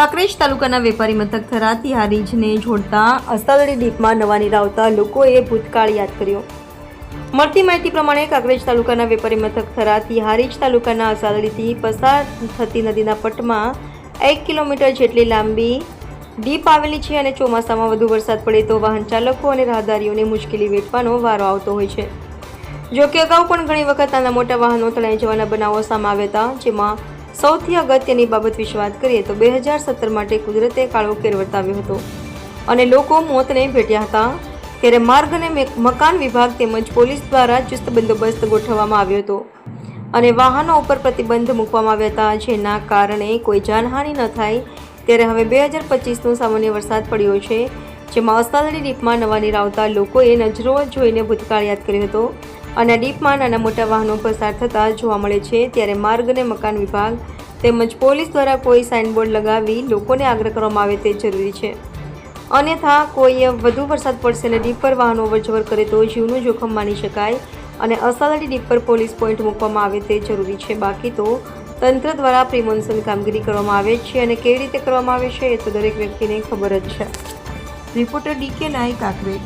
કાંકરેજ તાલુકાના વેપારી મથક થરાથી હારીજને જોડતા અસ્તાદળી ડીપમાં નવા નીર આવતા લોકોએ ભૂતકાળ યાદ કર્યો. મળતી માહિતી પ્રમાણે કાંકરેજ તાલુકાના વેપારી મથક થરાથી હારીજ તાલુકાના અસાદડીથી પસાર થતી નદીના પટમાં એક કિલોમીટર જેટલી લાંબી ડીપ આવેલી છે અને ચોમાસામાં વધુ વરસાદ પડે તો વાહન ચાલકો અને રાહદારીઓને મુશ્કેલી વેઠવાનો વારો આવતો હોય છે. જો કે અગાઉ પણ ઘણી વખત નાના મોટા વાહનો તણાઈ જવાના બનાવો સામે આવ્યા હતા, જેમાં સૌથી અગત્યની બાબત વિશે વાત કરીએ તો બે હજાર સત્તર માટે કુદરતે કાળો કેર વર્તાવ્યો હતો. અને લોકો મોતને ભેટ્યા હતા. ત્યારે માર્ગ અને મકાન વિભાગ તેમજ પોલીસ દ્વારા ચુસ્ત બંદોબસ્ત ગોઠવવામાં આવ્યો હતો. અને વાહનો ઉપર પ્રતિબંધ મૂકવામાં આવ્યા હતા, જેના કારણે કોઈ જાનહાનિ ન થાય. ત્યારે હવે બે હજાર પચીસનો સામાન્ય વરસાદ પડ્યો છે, જેમાં અસ્તાદળી ડીપમાં નવા નીર આવતા લોકોએ નજરો જોઈને ભૂતકાળ યાદ કર્યો હતો. અને ડીપમાં નાના મોટા વાહનો પસાર થતા જોવા મળે છે. ત્યારે માર્ગ અને મકાન વિભાગ તેમજ પોલીસ દ્વારા કોઈ સાઇનબોર્ડ લગાવી લોકોને આગ્રહ કરવામાં આવે તે જરૂરી છે. અન્યથા કોઈ વધુ વરસાદ પડશે અને ડીપ પર વાહનો અવરજવર કરે તો જીવનું જોખમ માની શકાય અને અસાલડી ડીપ પર પોલીસ પોઈન્ટ મૂકવામાં આવે તે જરૂરી છે. બાકી તો તંત્ર દ્વારા પ્રિમોન્સન કામગીરી કરવામાં આવે છે અને કેવી રીતે કરવામાં આવે છે એ તો દરેક વ્યક્તિને ખબર જ છે. રિપોર્ટર ડીકે નાયક કાંકરેજ